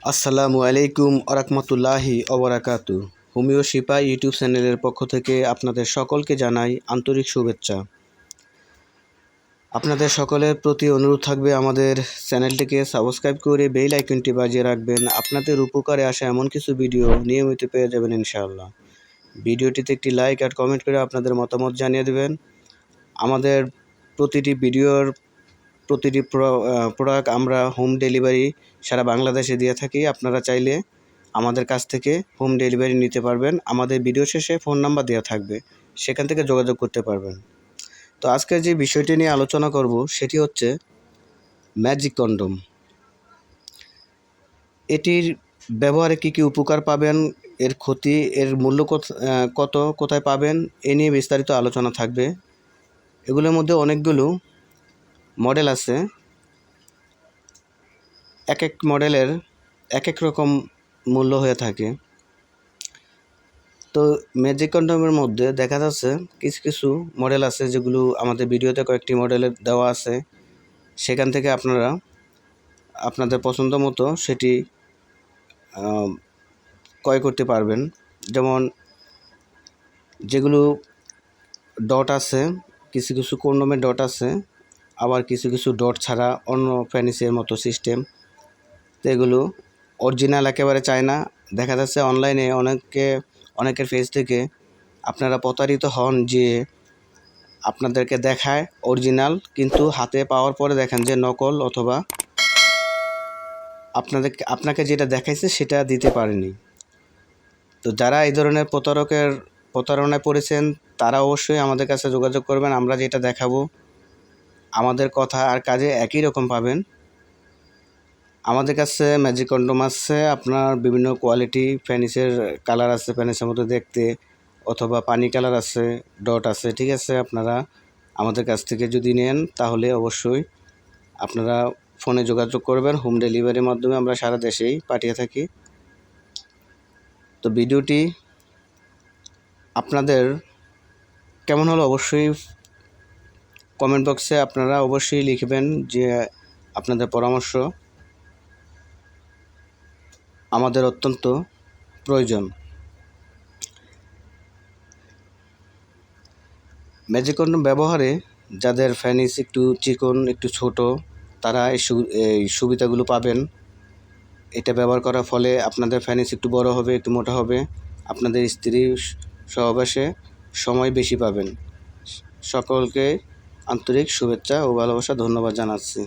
আসসালামু আলাইকুম আরহামতুল্লাহি অবরাকাতু হোমিও শিপা ইউটিউব চ্যানেলের পক্ষ থেকে আপনাদের সকলকে জানাই আন্তরিক শুভেচ্ছা। আপনাদের সকলের প্রতি অনুরোধ থাকবে আমাদের চ্যানেলটিকে সাবস্ক্রাইব করে বেল আইকনটি বাজিয়ে রাখবেন। আপনাদের উপকারে আসা এমন কিছু ভিডিও নিয়মিত পেয়ে যাবেন ইনশাআল্লাহ। ভিডিওটিতে একটি লাইক আর কমেন্ট করে আপনাদের মতামত জানিয়ে দেবেন। আমাদের প্রতিটি ভিডিওর প্রতিটি প্রোডাক্ট আমরা হোম ডেলিভারি সারা বাংলাদেশে দিয়ে থাকি। আপনারা চাইলে আমাদের কাছ থেকে হোম ডেলিভারি নিতে পারবেন। আমাদের ভিডিও শেষে ফোন নাম্বার দেওয়া থাকবে। সেখান থেকে যোগাযোগ করতে পারবেন। তো আজকে যে বিষয়টি নিয়ে আলোচনা করব, সেটি হচ্ছে ম্যাজিক কন্ডম এটির ব্যবহারে কী কী উপকার পাবেন, এর ক্ষতি, এর মূল্য কত কোথায় পাবেন, এ নিয়ে বিস্তারিত আলোচনা থাকবে। এগুলোর মধ্যে অনেকগুলো মডেল আছে। এক এক মডেলের এক এক রকম মূল্য হয়ে থাকে। তো ম্যাজিক কন্ডমের মধ্যে দেখা যাচ্ছে কিছু কিছু মডেল আছে যেগুলো আমাদের ভিডিওতে কয়েকটি মডেলের দেওয়া আছে। সেখান থেকে আপনারা আপনাদের পছন্দ মতো সেটি ক্রয় করতে পারবেন। যেমন যেগুলো ডট আছে, কিছু কিছু কন্ডমের ডট আছে। আবার কিছু কিছু ডট ছাড়া অন্য ফ্যানিসের মতো সিস্টেম। তো এগুলো অরিজিনাল একেবারে চায় না। দেখা যাচ্ছে অনলাইনে অনেকে, অনেকের ফেস থেকে আপনারা প্রতারিত হন যে আপনাদেরকে দেখায় অরিজিনাল, কিন্তু হাতে পাওয়ার পরে দেখেন যে নকল অথবা আপনাদের, আপনাকে যেটা দেখাইছে সেটা দিতে পারেনি। তো যারা এই ধরনের প্রতারকের প্রতারণায় পড়েছেন, তারা অবশ্যই আমাদের কাছে যোগাযোগ করবেন, আমরা যেটা দেখাবো আমাদের কথা আর কাজে একই রকম পাবেন। আমাদের কাছে ম্যাজিক কন্ডোম আছে, আপনার বিভিন্ন কোয়ালিটি ফ্যানিসের কালার আছে ফ্যানিসের মতো দেখতে, অথবা পানি কালার আছে, ডট আছে, ঠিক আছে আপনারা আমাদের কাছ থেকে যদি নেন তাহলে অবশ্যই আপনারা ফোনে যোগাযোগ করবেন, হোম ডেলিভারির মাধ্যমে আমরা সারা দেশেই পাঠিয়ে থাকি। তো ভিডিওটি আপনাদের কেমন হলো অবশ্যই কমেন্ট বক্সে আপনারা অবশ্যই লিখবেন যে আপনাদের পরামর্শ আমাদের অত্যন্ত প্রয়োজন। ম্যাজিক কন্ডম ব্যবহারে যাদের ফ্যানিস একটু চিকন, একটু ছোট, তারা এই সুবিধাগুলো পাবেন। এটা ব্যবহার করার ফলে আপনাদের ফ্যানিস একটু বড় হবে, একটু মোটা হবে, আপনাদের স্ত্রী সহবাসে সময় বেশি পাবেন। সকলকে আন্তরিক শুভেচ্ছা ও ভালোবাসা ধন্যবাদ জানাচ্ছি।